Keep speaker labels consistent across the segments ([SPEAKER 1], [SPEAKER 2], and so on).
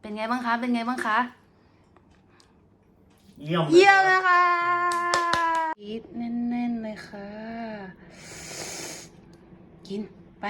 [SPEAKER 1] เป็นไงบ้างคะ เป็นไงบ้างคะ
[SPEAKER 2] เยี่ยม
[SPEAKER 1] เยี่ยมนะคะกินแน่นๆเลยค่ะ กินไป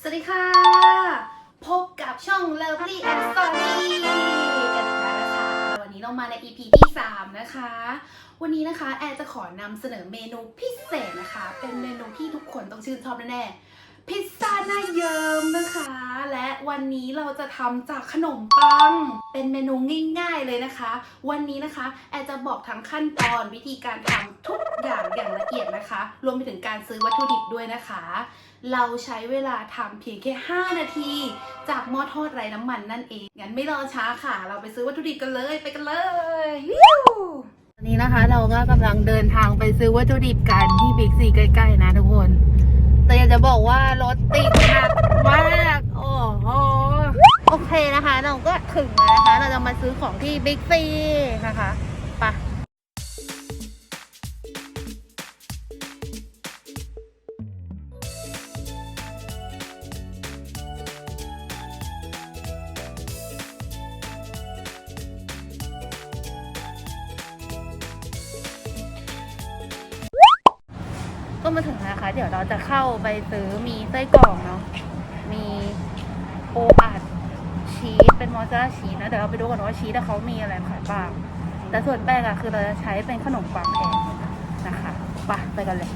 [SPEAKER 1] สวัสดีค่ะ พบกับช่อง Lovely and Story เรามาใน EP ที่ 3 นะคะ วันนี้นะคะแอร์จะขอนำเสนอเมนูพิเศษนะคะ เป็นเมนูที่ทุกคนต้องชื่นชอบแน่ๆ พิซซ่าหน้าเยิ้มนะคะ และวันนี้เราจะทำจากขนมปัง เป็นเมนูง่ายๆเลยนะคะ วันนี้นะคะ แอจะบอกทั้งขั้นตอนวิธีการทำทุกอย่างอย่างละเอียดนะคะ รวมไปถึงการซื้อวัตถุดิบด้วยนะคะ เราใช้เวลาทำเพียงแค่ 5 นาที จากหม้อทอดไร้น้ำมันนั่นเอง งั้นไม่รอช้าค่ะ เราไปซื้อวัตถุดิบกันเลยไปกันเลยวิววันนี้นะคะเราก็กำลังเดินทางไปซื้อวัตถุดิบกันที่บิ๊กซีใกล้ๆนะทุกคน แต่อยากจะบอกว่ารถติดหนักมาก โอ้โห โอเคนะคะ เราก็ถึงแล้วนะคะ เราจะมาซื้อของที่บิ๊กซีนะคะไปะก็มาถึงแล้วนะคะ เดี๋ยวเราจะเข้าไปซื้อมีไส้กรอกเนาะ มีปูอัด ชีสเป็นมอสซาเรลลาชีสนะเดี๋ยวเราไปดูกันว่าชีสเขามีอะไรขายบ้างแต่ส่วนแป้งอะคือเราจะใช้เป็นขนมปังแทนนะคะไปไปกันเลย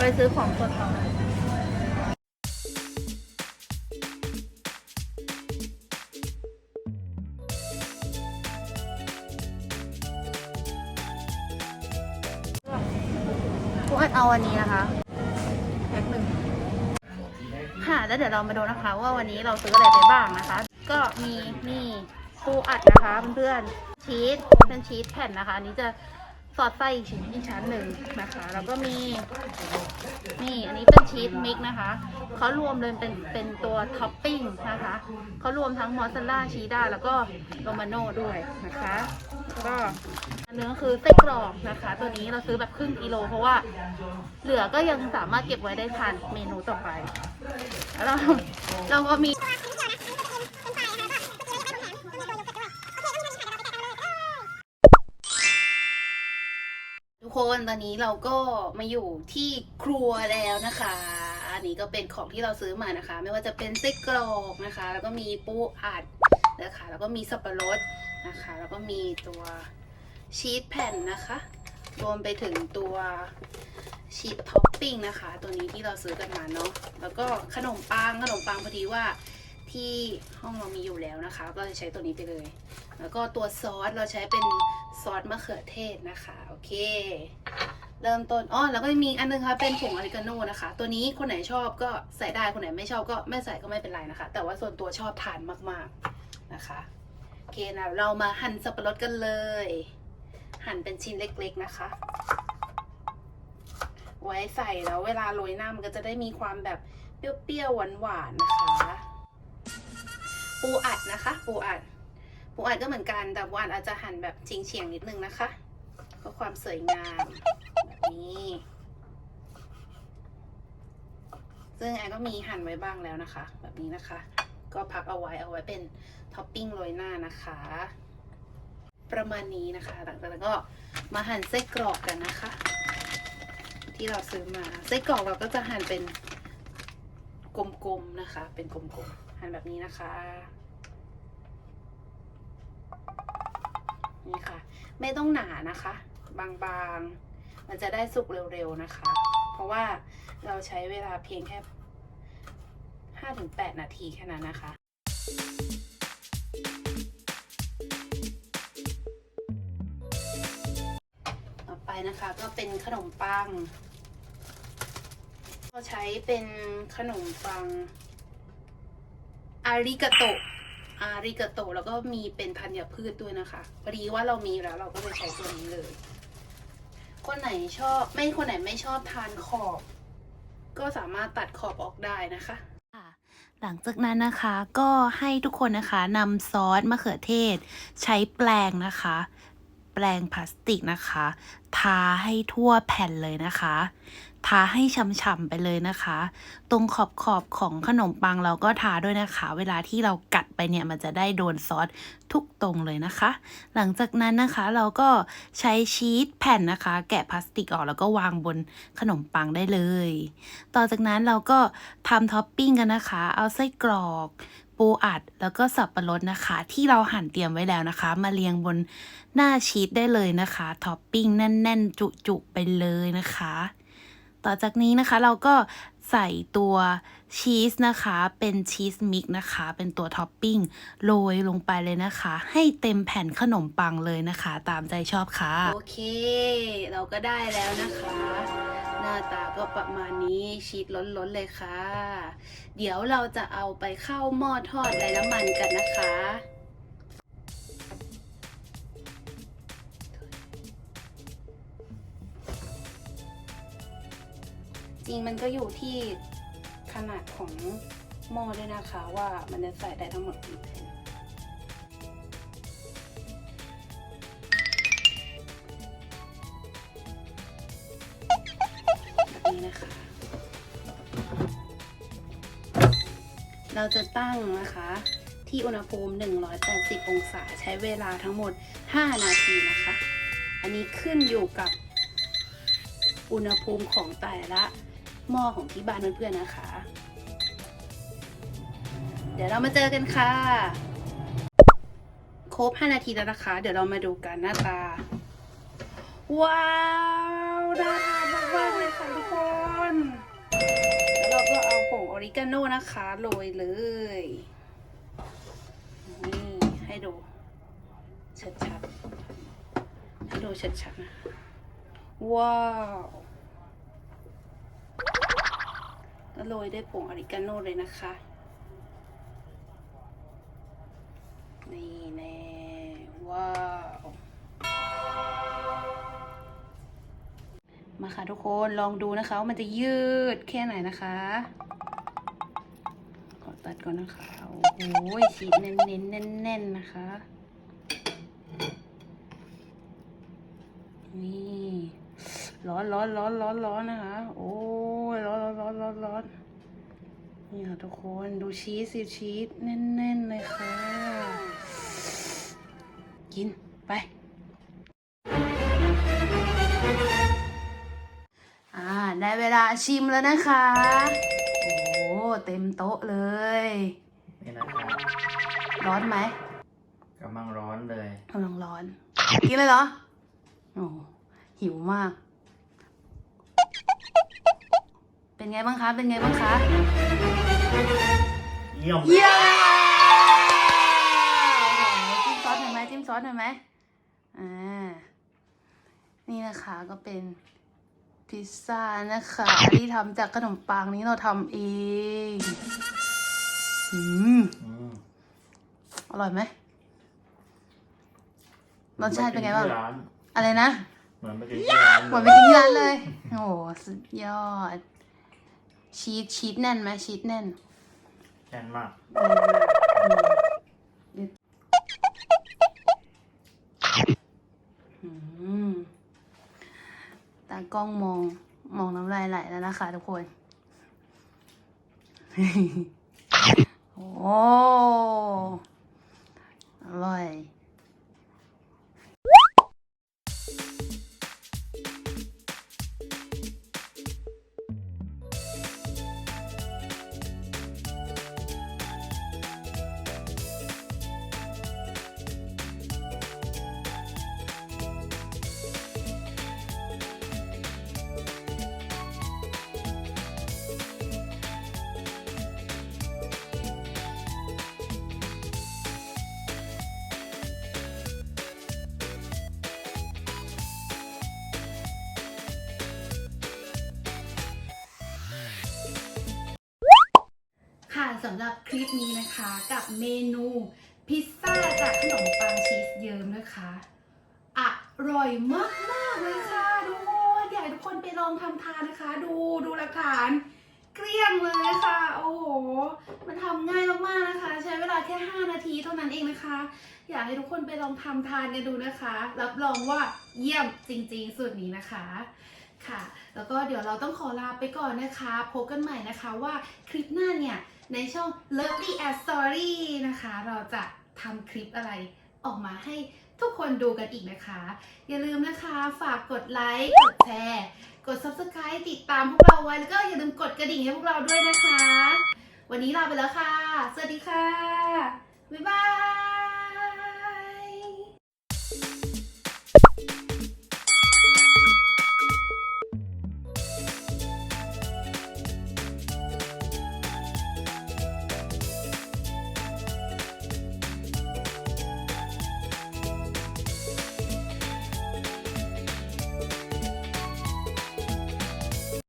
[SPEAKER 1] ไปซื้อของสดเอาพวกอันเอาอันนี้นะคะแพ็คหนึ่งค่ะ แล้วเดี๋ยวเรามาดูนะคะ ว่าวันนี้เราซื้ออะไรไปบ้างนะคะ ก็มีนี่ปูอัดนะคะเพื่อนๆชีสเป็นชีสแผ่นนะคะ อันนี้จะส อดไส้อีกชิ้นอีกชั้นหนึ่งนะคะ แล้วก็มีนี่อันนี้เป็นชีสมิกนะคะเขารวมเลยเป็นเป็นตัวท็อปปิ้งนะคะเขารวมทั้งมอสซาเรลล่าชีด้าแล้วก็โรมาโน่ด้วยนะคะแล้วก็อันนึงคือไส้กรอกนะคะ ตัวนี้เราซื้อแบบครึ่งกิโล เพราะว่าเหลือก็ยังสามารถเก็บไว้ได้ทานเมนูต่อไปแล้วเราก็มี คนตอนนี้เราก็มาอยู่ที่ครัวแล้วนะคะ อันนี้ก็เป็นของที่เราซื้อมานะคะ ไม่ว่าจะเป็นไส้กรอกนะคะ แล้วก็มีปูอัดนะคะ แล้วก็มีสับปะรดนะคะ แล้วก็มีตัวชีสแผ่นนะคะ รวมไปถึงตัวชีสท็อปปิ้งนะคะ ตัวนี้ที่เราซื้อกันมาเนาะแล้วก็ขนมปังขนมปังพอดีว่า ที่ห้องเรามีอยู่แล้วนะคะก็จะใช้ตัวนี้ไปเลย แล้วก็ตัวซอสเราใช้เป็นซอสมะเขือเทศนะคะ โอเค เริ่มต้นอ๋อแล้วก็มีอันนึงค่ะเป็นผงออริกาโนนะคะ ตัวนี้คนไหนชอบก็ใส่ได้คนไหนไม่ชอบก็ไม่ใส่ก็ไม่เป็นไรนะคะ แต่ว่าส่วนตัวชอบทานมากๆนะคะ โอเคนะเรามาหั่นสับปะรดกันเลย หั่นเป็นชิ้นเล็กๆนะคะไว้ใส่แล้วเวลาโรยหน้ามันก็จะได้มีความแบบเปรี้ยวๆหวานๆนะคะ ปูอัดนะคะ ปูอัด ปูอัดก็เหมือนกัน แต่ปูอัดอาจจะหั่นแบบจริงเฉียงนิดนึงนะคะเพื่อความสวยงามแบบนี้ ซึ่งแอนก็มีหั่นไว้บ้างแล้วนะคะ แบบนี้นะคะ ก็พักเอาไว้เอาไว้เป็นท็อปปิ้งโรยหน้านะคะ ประมาณนี้นะคะหลังจากนั้นก็มาหั่นไส้กรอกกันนะคะ ที่เราซื้อมาไส้กรอกเราก็จะหั่นเป็นกลมๆนะคะ เป็นกลมๆ หั่นแบบนี้นะคะ นี่ค่ะ ไม่ต้องหนานะคะ บางๆ มันจะได้สุกเร็วๆนะคะ เพราะว่าเราใช้เวลาเพียงแค่ 5-8 นาทีแค่นั้นนะคะต่อไปนะคะก็เป็นขนมปัง เราใช้เป็นขนมปัง อาริกาโตอาริกาโตแล้วก็มีเป็นธัญพืชด้วยนะคะพอดีว่าเรามีแล้วเราก็จะใช้ตัวนี้เลย คนไหนชอบไม่คนไหนไม่ชอบทานขอบ ก็สามารถตัดขอบออกได้นะคะหลังจากนั้นนะคะก็ให้ทุกคนนะคะนำซอสมะเขือเทศ ใช้แปลงนะคะ แปรงพลาสติกนะคะ ทาให้ทั่วแผ่นเลยนะคะ ทาให้ฉ่ำๆไปเลยนะคะ ตรงขอบขอบๆของขนมปังเราก็ทาด้วยนะคะ เวลาที่เรากัดไปเนี่ยมันจะได้โดนซอสทุกตรงเลยนะคะ หลังจากนั้นนะคะเราก็ใช้ชีสแผ่นนะคะ แกะพลาสติกออกแล้วก็วางบนขนมปังได้เลย ต่อจากนั้นเราก็ทำท็อปปิ้งกันนะคะ เอาไส้กรอก ปูอัด แล้วก็สับปะรดนะคะ ที่เราหั่นเตรียมไว้แล้วนะคะ มาเรียงบนหน้าชีสได้เลยนะคะท็อปปิ้งแน่น ๆ จุๆไปเลยนะคะ ต่อจากนี้นะคะเราก็ ใส่ตัวชีสนะคะ เป็นชีสมิกนะคะ เป็นตัวท็อปปิ้งโรยลงไปเลยนะคะ ให้เต็มแผ่นขนมปังเลยนะคะ ตามใจชอบค่ะ โอเค เราก็ได้แล้วนะคะ หน้าตาก็ประมาณนี้ชีสล้นๆเลยค่ะ เดี๋ยวเราจะเอาไปเข้าหม้อทอดไร้น้ำมันกันนะคะ ริงมันก็อยู่ที่ขนาดของหม้อด้วยนะคะว่ามันจะใส่ได้ทั้งหมดกี่แผ่นแบบนี้นะคะ เราจะตั้งนะคะที่อุณหภูมิ 180 องศา ใช้เวลาทั้งหมด 5 นาทีนะคะ อันนี้ขึ้นอยู่กับอุณหภูมิของแต่ละ หม้อของที่บ้านเพื่อนๆนะคะ เดี๋ยวเรามาเจอกันค่ะ ครบ 5 นาทีแล้วนะคะ เดี๋ยวเรามาดูกันหน้าตา ว้าวน่าทานมากๆเลยค่ะทุกคน แล้วเราก็เอาผงออริกาโนนะคะโรยเลยนี่ให้ดู ชัดๆ ให้ดูชัดๆนะว้าว โรยด้วยผงออริกาโนเลยนะคะ นี่แน่ว้าว มาค่ะทุกคนลองดูนะคะว่ามันจะยืดแค่ไหนนะคะขอตัดก่อนนะคะ โอ้โหชีสเน้นเน้นแน่นแน่นนะคะ นี่ร้อนร้อนร้อนร้อนร้อนนะคะ โอ้ ยร้อนร้อนร้อนร้อนร้อนนี่ค่ะทุกคนดูชีสสิชีสแน่นๆเลยค่ะ กินไปอ่าได้เวลาชิมแล้วนะคะ โอ้เต็มโต๊ะเลย
[SPEAKER 2] นี่นะครับ
[SPEAKER 1] ร้อนไหม
[SPEAKER 2] กำลังร้อนเลย
[SPEAKER 1] กำลังร้อน กินเลยเหรอ โอ้หิวมาก เป็นไงบ้างคะ เป็นไงบ้างคะ
[SPEAKER 2] เยี่ยม
[SPEAKER 1] เยี่ยมจิ้มซอสหน่อยไหมจิ้มซอสหน่อยไหมอ่า นี่นะคะก็เป็นพิซซ่านะคะ ที่ทำจากขนมปังนี้เราทำเองอืม
[SPEAKER 2] อืม
[SPEAKER 1] อร่อยไหมรสชาติเป็นไงบ้าง
[SPEAKER 2] ที่ร้าน
[SPEAKER 1] อะไรนะ
[SPEAKER 2] เหมือนไปกินที่ร้าน
[SPEAKER 1] เหมือนไปกินที่ร้านเลย โอ้โหสุดยอด ชีสชีสแน่นไหมชีสแน่น
[SPEAKER 2] แน่นมาก
[SPEAKER 1] อืมตากล้องมอง มองน้ำลายไหลแล้วนะคะทุกคน โอ้อร่อยำหรับคลิปนี้นะคะกับเมนูพิซซ่าจากขนมปังชีสเยิ้มนะคะอร่อยมากมากๆเลยค่ะทุกคนอยากให้ทุกคนไปลองทำทานนะคะ ดูดูหลักฐานเกลี้ยงเลยค่ะ โอ้โห มันทำง่ายมากๆนะคะ ใช้เวลาแค่ 5 นาทีเท่านั้นเองนะคะ อยากให้ทุกคนไปลองทำทานกันดูนะคะ รับรองว่าเยี่ยมจริงๆสูตรนี้นะคะ ค่ะ แล้วก็เดี๋ยวเราต้องขอลาไปก่อนนะคะ พบกันใหม่นะคะว่าคลิปหน้าเนี่ย ในช่อง Lovely a Story นะคะ เราจะทำคลิปอะไรออกมาให้ทุกคนดูกันอีกนะคะ อย่าลืมนะคะฝากกดไลค์กดแชร์กด Subscribe ติดตามพวกเราไว้ แล้วก็อย่าลืมกดกระดิ่งให้พวกเราด้วยนะคะ วันนี้ลาไปแล้วค่ะ สวัสดีค่ะ บ๊ายบาย